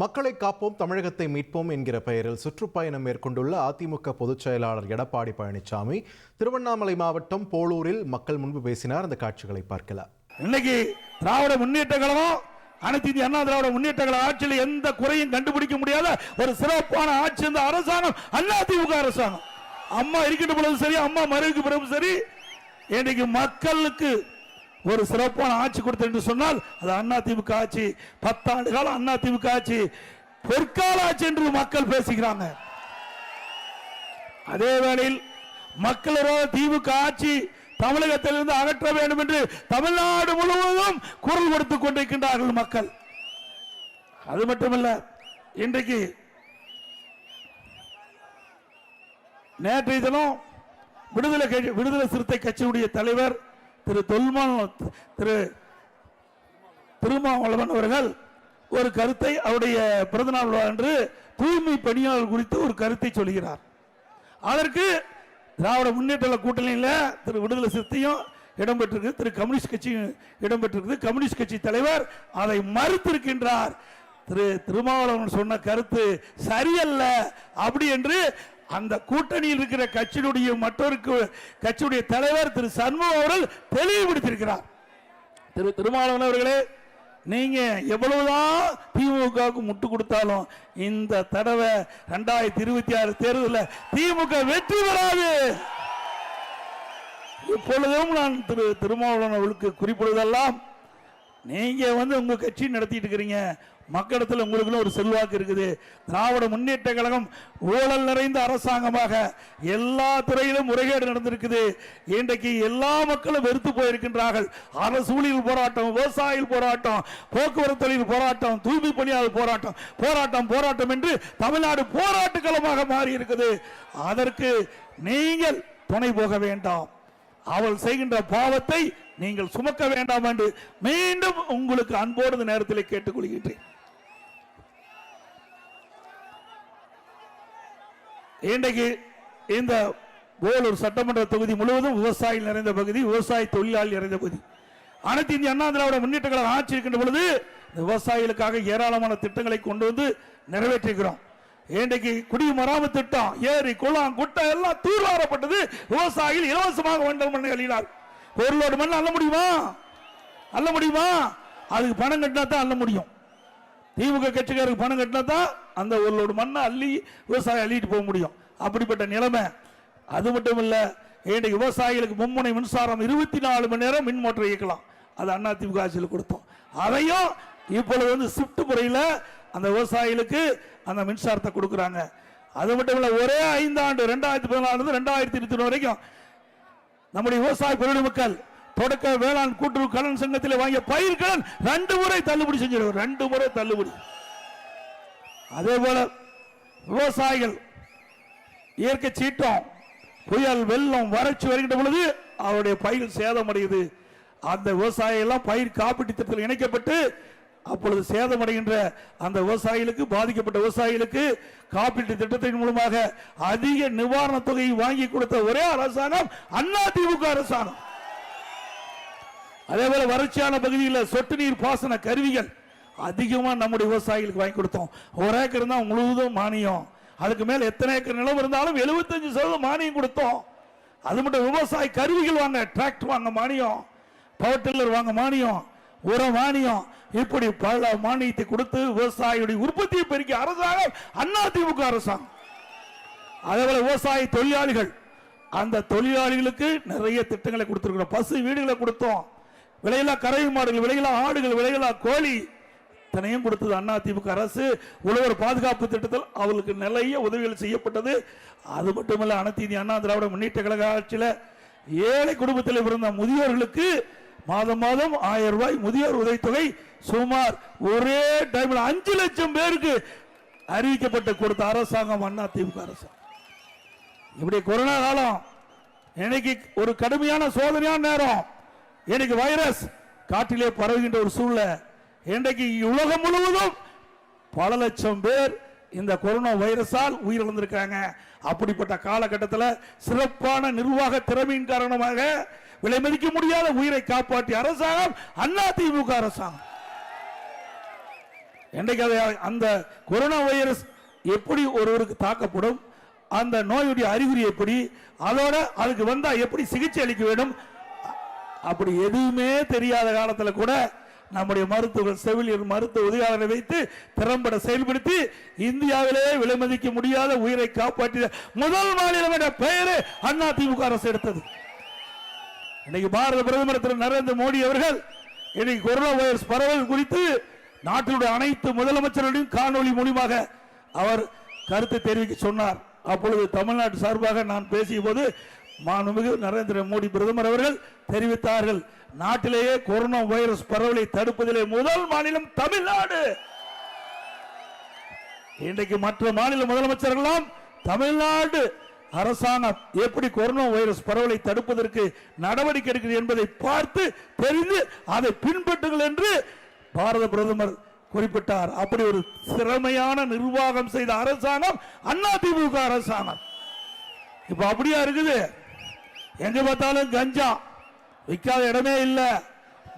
மக்களை காப்போம் தமிழகத்தை மீட்போம் என்கிற பெயரில் சுற்றுப்பயணம் மேற்கொண்டுள்ள அதிமுக பொதுச் செயலாளர் எடப்பாடி பழனிசாமி திருவண்ணாமலை மாவட்டம் போளூரில் மக்கள் முன்பு பேசினார். அந்த காட்சிகளை பார்க்கலாம். இன்னைக்கு திராவிட முன்னேற்ற கழகம் அனைத்து இந்திய அண்ணா திராவிட முன்னேற்ற கழக ஆட்சியில் எந்த குறையும் கண்டுபிடிக்க முடியாத ஒரு சிறப்பான ஆட்சி இந்த அரசாங்கம் அண்ணா திமுக அரசாங்கம். அம்மா இருக்கின்ற பொழுது சரி அம்மா மறைவுக்கு பிறகு சரி. இன்னைக்கு மக்களுக்கு ஒரு சிறப்பான ஆட்சி கொடுத்தேன் என்று சொன்னால் அது அண்ணா திமுக ஆட்சி. பத்தாண்டு காலம் அண்ணா திமுக ஆட்சி. பொற்கால ஆட்சி என்று மக்கள் பேசுகிறாங்க. அதே வேளையில் மக்களோட திமுக ஆட்சி தமிழகத்திலிருந்து அகற்ற வேண்டும் என்று தமிழ்நாடு முழுவதும் குரல் கொடுத்துக் கொண்டிருக்கின்றார்கள் மக்கள். அது மட்டுமல்ல இன்றைக்கு நேற்றைய தினம் விடுதலை விடுதலை சிறுத்தை கட்சியுடைய தலைவர் திரு தொல்மான் திரு திருமாவளவன் அவர்கள் ஒரு கருத்தை அவருடைய பிறந்தநாள் நாள் அன்று தூய்மை பணியாளர் குறித்து ஒரு கருத்தை சொல்கிறார். அதற்கு திராவிட முன்னேற்ற கூட்டணியில் திரு விடுதலை சிறுத்தையும் இடம்பெற்றிருக்கு திரு கம்யூனிஸ்ட் கட்சியும் இடம்பெற்றிருக்கு. கம்யூனிஸ்ட் கட்சி தலைவர் அதை மறுத்திருக்கின்றார். திரு திருமாவளவன் சொன்ன கருத்து சரியல்ல அப்படி என்று அந்த கூட்டணியில் இருக்கிற கட்சியினுடைய மற்றொரு கட்சியுடைய தலைவர் திரு சண்முகம் அவர்கள் தெளிவுபடுத்தியிருக்கிறார் திரு திருமாவளவன் அவர்களே நீங்க எவ்வளவுதான் திமுகவுக்கு முட்டு கொடுத்தாலும் இந்த தடவை ரெண்டாயிரத்தி இருபத்தி ஆறு தேர்தலில் திமுக வெற்றி பெறாது. இப்பொழுதும் நான் திரு திருமாவளவன் அவர்களுக்கு குறிப்பிடுவதெல்லாம் நீங்க வந்து உங்க கட்சி நடத்திட்டு இருக்கிறீங்க. மக்களிடத்தில் உங்களுக்குள்ள ஒரு செல்வாக்கு இருக்குது. திராவிட முன்னேற்ற கழகம் ஊழல் நிறைந்த அரசாங்கமாக எல்லா துறையிலும் முறைகேடு நடந்திருக்குது. இன்றைக்கு எல்லா மக்களும் வெறுத்து போயிருக்கின்றார்கள். அரசு ஊழியர் போராட்டம் விவசாயிகள் போராட்டம் போக்குவரத்து தொழில் போராட்டம் தூய்மை பணியாளர் போராட்டம் போராட்டம் போராட்டம் என்று தமிழ்நாடு போராட்ட களமாக மாறி இருக்குது அதற்கு நீங்கள் துணை போக வேண்டாம். அவள் செய்கின்ற பாவத்தை நீங்கள் சுமக்க வேண்டாம் என்று மீண்டும் உங்களுக்கு அன்போடு இந்த நேரத்தில் கேட்டுக்கொள்கின்றேன். இன்றைக்கு இந்த வேலூர் சட்டமன்ற தொகுதி முழுவதும் விவசாயிகள் நிறைந்த பகுதி விவசாய தொழிலாளி நிறைந்த பகுதி. அனைத்து இந்திய அண்ணா திராவிட முன்னேற்ற ஆட்சி இருக்கின்ற பொழுது விவசாயிகளுக்காக ஏராளமான திட்டங்களை கொண்டு வந்து நிறைவேற்றிருக்கிறோம் இன்றைக்கு குடிமராம திட்டம் ஏரி குளம் குட்டை எல்லாம் தூர்வாரப்பட்டது. விவசாயிகள் இலவசமாக வண்டல் மண்ணை அள்ளினார் ஒரு லோடு மண் அள்ள முடியுமா? அள்ள முடியுமா? அதுக்கு பணம் கட்டினா தான் அள்ள முடியும். திமுக கட்சிக்காரருக்கு பணம் கட்டினா தான் அந்த ஒரு லோடு மண்ணை அள்ளி விவசாயம் அள்ளிட்டு போக முடியும். அப்படிப்பட்ட நிலைமை. அது மட்டும் இல்லை இன்றைக்கு விவசாயிகளுக்கு மும்முனை மின்சாரம் இருபத்தி நாலு மணி நேரம் மின் மோட்டர் இயக்கலாம். அது அண்ணா திமுக ஆட்சியில் கொடுத்தோம். அதையும் இப்பொழுது வந்து ஷிஃப்ட் முறையில் அந்த விவசாயிகளுக்கு அந்த மின்சாரத்தை கொடுக்குறாங்க. அது மட்டும் இல்லை ஒரே ஐந்தாண்டு ரெண்டாயிரத்தி பதினாலு ரெண்டாயிரத்தி இருபத்தி வரைக்கும் நம்முடைய விவசாய பெருமக்கள் தொடக்க வேளாண் கூட்டுறவு கடன் சங்கத்தில் வாங்கிய பயிர் கடன் ரெண்டு முறை தள்ளுபடி செஞ்சிருக்கோம் ரெண்டு முறை தள்ளுபடி. அதே போல விவசாயிகள் இயற்கை சீட்டம் புயல் வெள்ளம் வறட்சி வருகின்ற பொழுது அவருடைய பயிர் சேதமடையுது. அந்த விவசாயிகள் எல்லாம் பயிர் காப்பீட்டு திட்டத்தில் இணைக்கப்பட்டு அப்பொழுது சேதமடைகின்ற அந்த விவசாயிகளுக்கு பாதிக்கப்பட்ட விவசாயிகளுக்கு காப்பீட்டு திட்டத்தின் மூலமாக அதிக நிவாரணத் தொகையை வாங்கி கொடுத்த ஒரே அரசாங்கம் அண்ணா திமுக அரசாங்கம். அதே போல வறட்சியான பகுதியில் சொட்டு நீர் பாசன கருவிகள் அதிகமாக நம்முடைய விவசாயிகளுக்கு வாங்கி கொடுத்தோம். ஒரு ஏக்கர் தான் முழுவதும் மானியம். அதுக்கு மேலே எத்தனை ஏக்கர் நிலம் இருந்தாலும் 75% சதவீதம் மானியம் கொடுத்தோம். அது மட்டும் விவசாய கருவிகள் வாங்க டிராக்டர் வாங்க மானியம். பவர் டில்லர் வாங்க மானியம். உரம் மானியம். இப்படி பல மானியத்தை கொடுத்து விவசாயியுடைய உற்பத்தியை பெருக்கி அரசாங்கம் அண்ணா திமுக அரசாங்கம். அதே போல விவசாய தொழிலாளிகள் அந்த தொழிலாளிகளுக்கு நிறைய திட்டங்களை கொடுத்துருக்குறோம். பசு வீடுகளை கொடுத்தோம். விலையில்லா கரை மாடுகள் விலையில்லா ஆடுகள் விலையில்லா கோழி இத்தனையும் கொடுத்தது அண்ணா திமுக அரசு. உழவர் பாதுகாப்பு திட்டத்தில் அவர்களுக்கு நிறைய உதவிகள் செய்யப்பட்டது. அது மட்டுமல்ல அனைத்து அண்ணா திராவிட முன்னேற்ற கழக ஆட்சியில் ஏழை குடும்பத்தில் பிறந்த முதியோர்களுக்கு மாதம் மாதம் ஆயிரம் ரூபாய் முதியோர் உதவித்தொகை சுமார் ஒரே டைமில் அஞ்சு லட்சம் பேருக்கு அறிவிக்கப்பட்டு கொடுத்த அரசாங்கம் அண்ணா திமுக அரசாங்கம் இப்படி கொரோனா காலம் இன்னைக்கு ஒரு கடுமையான சோதனையான நேரம். இன்னைக்கு வைரஸ். காட்டிலே பரவுகின்ற ஒரு சூழ்நிலை. இன்றைக்கு உலகம் முழுவதும் பல லட்சம் பேர் இந்த கொரோனா வைரஸால் உயிரிழந்திருக்காங்க. அப்படிப்பட்ட காலகட்டத்தில் சிறப்பான நிர்வாக திறமையின் காரணமாக விலை மதிக்க முடியாத உயிரை காப்பாற்றிய அரசாங்கம் அண்ணா திமுக அரசாங்கம். என்றைக்கு அதை அந்த கொரோனா வைரஸ் எப்படி ஒருவருக்கு தாக்கப்படும் அந்த நோயுடைய அறிகுறி எப்படி அதோட அதுக்கு வந்தா எப்படி சிகிச்சை அளிக்க வேண்டும் அப்படி எதுவுமே தெரியாத காலத்துல கூட நம்முடைய மருத்துவர்கள் செவிலியர் மருத்துவ உதவியாளரை வைத்து திறம்பட செயல்படுத்தி இந்தியாவிலே விலைமதிக்க முடியாத உயிரை காப்பாற்றிய முதல் மாநிலம் என்ற பெயரு அண்ணா திமுக அரசு எடுத்தது. இன்னைக்கு பாரத பிரதமர் திரு நரேந்திர மோடி அவர்கள் இன்னைக்கு கொரோனா வைரஸ் பரவல் குறித்து நாட்டினுடைய அனைத்து முதலமைச்சர்களையும் காணொளி மூலியமாக அவர் கருத்து தெரிவிக்க சொன்னார். அப்பொழுது தமிழ்நாட்டு சார்பாக நான் பேசிய போது மாண்புமிகு நரேந்திர மோடி பிரதமர் அவர்கள் தெரிவித்தார்கள். நாட்டிலேயே கொரோனா வைரஸ் பரவலை தடுப்பதிலே முதல் மாநிலம் தமிழ்நாடு. இன்றைக்கு மற்ற மாநில முதலமைச்சர்கள்லாம் தமிழ்நாடு அரசாங்கம் எப்படி கொரோனா வைரஸ் பரவலை தடுப்பதற்கு நடவடிக்கை எடுக்கிறது என்பதை பார்த்து தெரிந்து அதை பின்பற்றுங்கள் என்று பாரத பிரதமர் குறிப்பிட்டார். அப்படி ஒரு திறமையான நிர்வாகம் செய்த அரசாங்கம் அண்ணா அரசாங்கம். இப்ப அப்படியா இருக்குது? எங்க பார்த்தாலும் கஞ்சா. விற்காத இடமே இல்லை.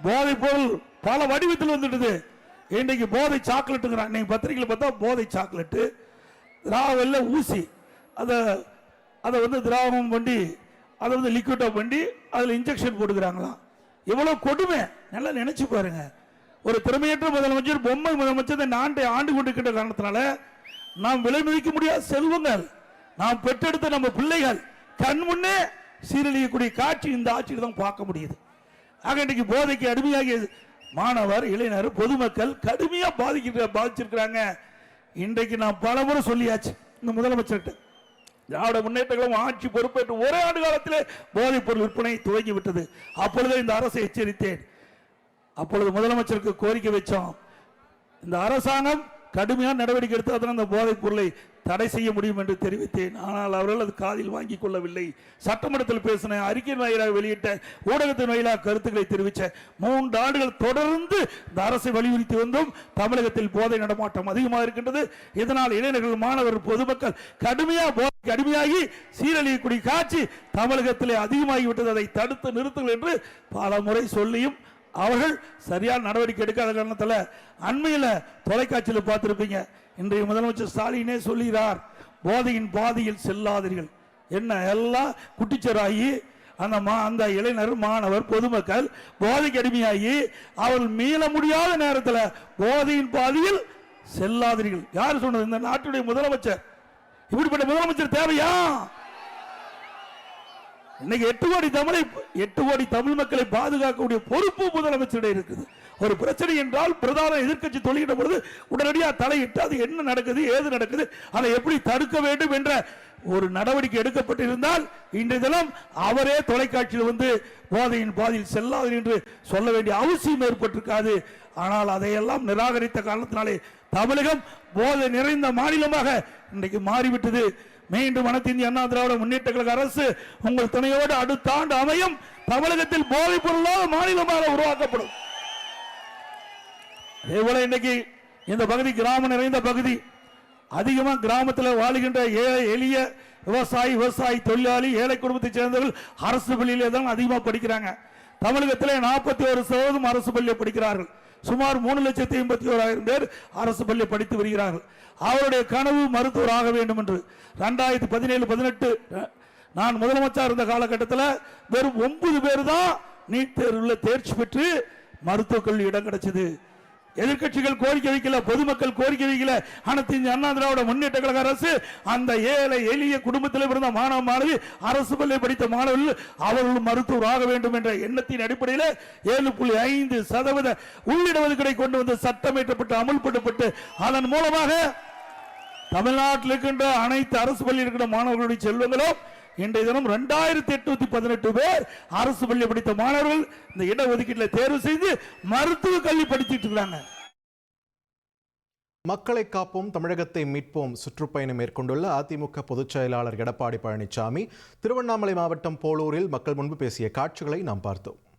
போதை பொருள் பல வடிவத்தில் வந்துடுது. இன்னைக்கு போதை சாக்லேட்டுங்கிறான். நீங்கள் பத்திரிகையில் பார்த்தா போதை சாக்லேட்டு திராவல்ல ஊசி. அதை அதை வந்து திராவகம் பண்ணி அதை வந்து லிக்விடாக பண்ணி அதில் இன்ஜெக்ஷன் போட்டுக்கிறாங்களாம். எவ்வளோ கொடுமை. நல்லா நினச்சி பாருங்க. ஒரு திறமையற்ற முதலமைச்சர் பொம்மை முதலமைச்சர் இந்த நாட்டை ஆண்டு கிட்ட காரணத்தினால நாம் விலை மதிக்க முடியாத செல்வங்கள். நாம் பெற்றெடுத்த நம்ம பிள்ளைகள். கண் முன்னே சீரழியக்கூடிய காட்சி இந்த ஆட்சியில் தான் பார்க்க முடியுது. ஆக இன்றைக்கு போதைக்கு அடிமையாகிய மாணவர் இளைஞர் பொதுமக்கள் கடுமையாக பாதிக்கிற பாதிச்சிருக்கிறாங்க. இன்றைக்கு நான் பல முறை சொல்லியாச்சு இந்த முதலமைச்சர்கிட்ட. திராவிட முன்னேற்ற கழகம் ஆட்சி பொறுப்பேற்று ஒரே ஆண்டு காலத்திலே போதைப் பொருள் விற்பனை துவங்கி விட்டது அப்பொழுதே இந்த அரசை எச்சரித்தேன். அப்பொழுது முதலமைச்சருக்கு கோரிக்கை வச்சோம். இந்த அரசாங்கம் கடுமையான நடவடிக்கை எடுத்து அதனால் அந்த போதைப் பொருளை தடை செய்ய முடியும் என்று தெரிவித்தேன். ஆனால் அவர்கள் அது காதில் வாங்கிக் கொள்ளவில்லை. சட்டமன்றத்தில் பேசின அறிக்கை வாயிலாக வெளியிட்ட ஊடகத்தின் வாயிலாக கருத்துக்களை தெரிவித்த மூன்று ஆண்டுகள் தொடர்ந்து இந்த அரசை வலியுறுத்தி வந்தோம் தமிழகத்தில் போதை நடமாட்டம் அதிகமாக இருக்கின்றது. இதனால் இளைஞர்கள் மாணவர்கள் பொதுமக்கள் கடுமையாக போதைக்கு அடிமையாகி சீரழியக்கூடிய காட்சி தமிழகத்திலே அதிகமாகிவிட்டது. அதை தடுத்து நிறுத்துங்கள் என்று பல முறை சொல்லியும் அவர்கள் சரியான நடவடிக்கை எடுக்காத காரணத்தில் அண்மையில் தொலைக்காட்சியில் பார்த்துருப்பீங்க. இன்றைய முதலமைச்சர் ஸ்டாலினே சொல்லுகிறார் போதையின் பாதையில் செல்லாதீர்கள். என்ன எல்லாம் குட்டிச்சராகி அந்த மா அந்த இளைஞர் மாணவர் பொதுமக்கள் போதைக்கு அடிமையாகி அவர்கள் மீள முடியாத நேரத்தில் போதையின் பாதையில் செல்லாதீர்கள். யார் சொன்னது? இந்த நாட்டுடைய முதலமைச்சர். இப்படிப்பட்ட முதலமைச்சர் தேவையா? இன்னைக்கு எட்டு கோடி தமிழை எட்டு கோடி தமிழ் மக்களை பாதுகாக்கக்கூடிய பொறுப்பு முதலமைச்சரிடம் இருக்குது. ஒரு பிரச்சனை என்றால் பிரதான எதிர்க்கட்சி தொழிலிட பொழுது உடனடியாக தலையிட்டு அது என்ன நடக்குது ஏது நடக்குது அதை எப்படி தடுக்க வேண்டும் என்ற ஒரு நடவடிக்கை எடுக்கப்பட்டிருந்தால் இன்றைய தினம் அவரே தொலைக்காட்சியில் வந்து போதையின் பாதையில் செல்லாது என்று சொல்ல வேண்டிய அவசியம் ஏற்பட்டிருக்காது. ஆனால் அதையெல்லாம் நிராகரித்த காரணத்தினாலே தமிழகம் போதை நிறைந்த மாநிலமாக இன்றைக்கு மாறிவிட்டது. மீண்டும் அனைத்து இந்திய அண்ணா திராவிட முன்னேற்ற கழக அரசு உங்கள் துணையோடு அடுத்த ஆண்டு அமையும். தமிழகத்தில் போதைப் பொருளாக மாநிலமாக உருவாக்கப்படும். அதேபோல இன்னைக்கு இந்த பகுதி கிராமம் நிறைந்த பகுதி. அதிகமாக கிராமத்தில் வாழுகின்ற ஏழை எளிய விவசாயி விவசாயி தொழிலாளி ஏழை குடும்பத்தைச் சேர்ந்தவர்கள் அரசு பள்ளியிலே தான் அதிகமாக படிக்கிறாங்க. தமிழகத்திலே நாற்பத்தி ஒரு சதவீதம் அரசு பள்ளியில் படிக்கிறார்கள். சுமார் மூணு லட்சத்தி எண்பத்தி ஓராயிரம் பேர் அரசு பள்ளி படித்து வருகிறார்கள். அவருடைய கனவு மருத்துவர் ஆக வேண்டும் என்று. ரெண்டாயிரத்தி பதினேழு பதினெட்டு நான் முதலமைச்சர் இருந்த காலகட்டத்தில் வெறும் ஒன்பது பேர் தான் நீட் தேர்வில் தேர்ச்சி பெற்று மருத்துவக் கல்வி இடம் கிடைச்சது. எதிர்க்கட்சிகள் கோரிக்கை வைக்கல பொதுமக்கள் கோரிக்கை வைக்கல அனைத்து இந்திய அண்ணா திராவிட முன்னேற்ற கழக அரசு அந்த ஏழை எளிய குடும்பத்தில் பிறந்த மாணவ மாணவி அரசு பள்ளி படித்த மாணவர்கள் அவர்கள் மருத்துவர் ஆக வேண்டும் என்ற எண்ணத்தின் அடிப்படையில் ஏழு புள்ளி ஐந்து சதவீத உள்ளிடுவதுகளை கொண்டு வந்து சட்டமேற்றப்பட்டு அமுல்படுத்தப்பட்டு அதன் மூலமாக தமிழ்நாட்டில் இருக்கின்ற அனைத்து அரசு பள்ளியில் இருக்கின்ற மாணவர்களுடைய செல்வங்களும் இன்றைய தினம் ரெண்டாயிரத்தி எட்நூத்தி பதினெட்டு பேர் அரசு பள்ளி படித்த மாணவர்கள் இந்த இடஒதுக்கீட்டில் தேர்வு செய்து மருத்துவ கல்வி படிச்சுட்டு இருக்காங்க. மக்களை காப்போம் தமிழகத்தை மீட்போம் சுற்றுப்பயணம் மேற்கொண்டுள்ள அதிமுக பொதுச் செயலாளர் எடப்பாடி பழனிசாமி. திருவண்ணாமலை மாவட்டம் போலூரில் மக்கள் முன்பு பேசிய காட்சிகளை நாம் பார்த்தோம்.